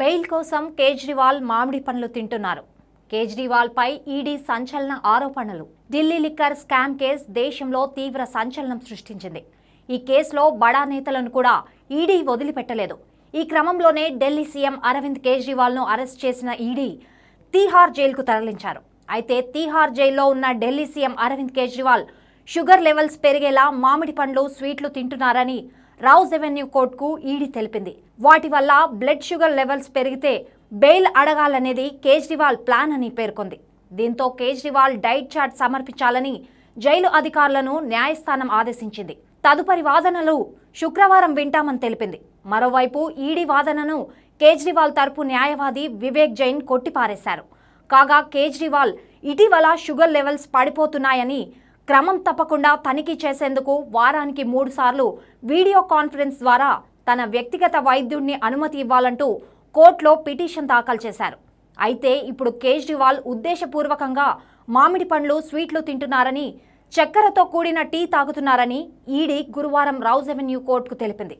Bail కోసం కేజ్రీవాల్ మామిడి పండ్లు తింటున్నారు. కేజ్రీవాల్ పై ఈడీ సంచలన ఆరోపణలు. ఢిల్లీ లిక్కర్ స్కామ్ కేసు దేశంలో తీవ్ర సంచలనం సృష్టించింది. ఈ కేసులో బడా నేతలను కూడా ఈడీ వదిలిపెట్టలేదు. ఈ క్రమంలోనే ఢిల్లీ సీఎం అరవింద్ కేజ్రీవాల్ను అరెస్ట్ చేసిన ఈడీ తీహార్ జైలుకు తరలించారు. అయితే తీహార్ జైల్లో ఉన్న Delhi CM Arvind Kejriwal sugar levels పెరిగేలా మామిడి పండ్లు స్వీట్లు తింటున్నారని రౌజ్ ఎవెన్యూ కోర్టుకు ఈడీ తెలిపింది. వాటి వల్ల బ్లడ్ షుగర్ లెవెల్స్ పెరిగితే బెయిల్ అడగాలనేది కేజ్రీవాల్ ప్లాన్ అని పేర్కొంది. దీంతో కేజ్రీవాల్ డైట్ చార్ట్ సమర్పించాలని జైలు అధికారులను న్యాయస్థానం ఆదేశించింది. తదుపరి వాదనలు శుక్రవారం వింటామని తెలిపింది. మరోవైపు ఈడీ వాదనను కేజ్రీవాల్ తరపు న్యాయవాది వివేక్ జైన్ కొట్టిపారేశారు. కాగా కేజ్రీవాల్ ఇటీవల షుగర్ లెవెల్స్ పడిపోతున్నాయని క్రమం తప్పకుండా తనిఖీ చేసేందుకు వారానికి మూడుసార్లు వీడియో కాన్ఫరెన్స్ ద్వారా తన వ్యక్తిగత వైద్యుడిని అనుమతి ఇవ్వాలంటూ కోర్టులో పిటిషన్ దాఖలు చేశారు. అయితే ఇప్పుడు కేజ్రీవాల్ ఉద్దేశపూర్వకంగా మామిడి పండ్లు స్వీట్లు తింటున్నారని చక్కెరతో కూడిన టీ తాగుతున్నారని ఈడీ గురువారం రౌజ్ అవెన్యూ కోర్టుకు తెలిపింది.